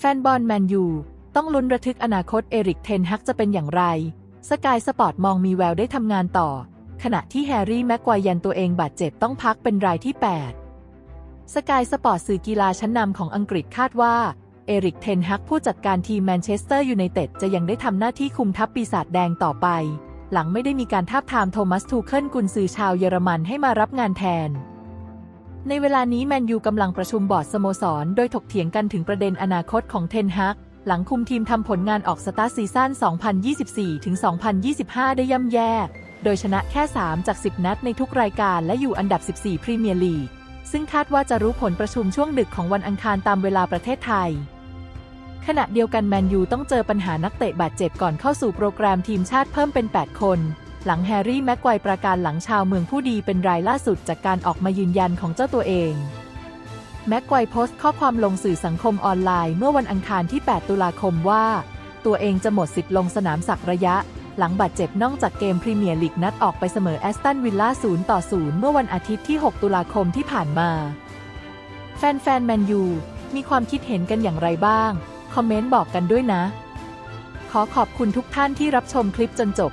แฟนบอลแมนยูต้องลุ้นระทึกอนาคตเอริกเทนฮักจะเป็นอย่างไร สกายสปอร์ตมองมีแววได้ทำงานต่อ ขณะที่แฮร์รี่แม็กควายันตัวเองบาดเจ็บต้องพักเป็นรายที่ 8 สกายสปอร์ตสื่อกีฬาชั้นนำของอังกฤษคาดว่า เอริกเทนฮักผู้จัดการทีมแมนเชสเตอร์ยูไนเต็ดจะยังได้ทำหน้าที่คุมทัพปีศาจแดงต่อไป หลังไม่ได้มีการทาบทามโทมัสทูเคิลกุนซือชาวเยอรมันให้มารับงานแทน ในเวลานี้แมนยูกำลังประชุมบอร์ดสโมสร โดยถกเถียงกันถึงประเด็นอนาคตของเทนฮักหลังคุมทีมทำผลงานออกสตาร์ซีซั่น 2024-2025 ได้ย่ำแย่ โดยชนะแค่ 3 จาก 10 นัดในทุกรายการและอยู่อันดับ 14 พรีเมียร์ลีก ซึ่งคาดว่าจะรู้ผลประชุมช่วงดึกของวันอังคารตามเวลาประเทศไทย ขณะเดียวกันแมนยูต้องเจอปัญหานักเตะบาดเจ็บก่อนเข้าสู่โปรแกรมทีมชาติเพิ่มเป็น 8 คน หลังแฮร์รี่แม็กไกวประกาศหลังชาวเมืองผู้ดีเป็นรายล่าสุดจากการออกมายืนยันของเจ้าตัวเอง แม็กไกวโพสต์ข้อความลงสื่อสังคมออนไลน์เมื่อวันอังคารที่ 8 ตุลาคมว่า ตัวเองจะหมดสิทธิ์ลงสนามสักระยะ หลังบาดเจ็บนอกจากเกมพรีเมียร์ลีกนัดออกไปเสมอแอสตันวิลล่า0ต่อ0เมื่อวันอาทิตย์ที่ 6 ตุลาคมที่ผ่านมา แฟนๆแมนยูมีความคิดเห็นกันอย่างไรบ้าง คอมเมนต์บอกกันด้วยนะ ขอขอบคุณทุกท่านที่รับชมคลิปจนจบ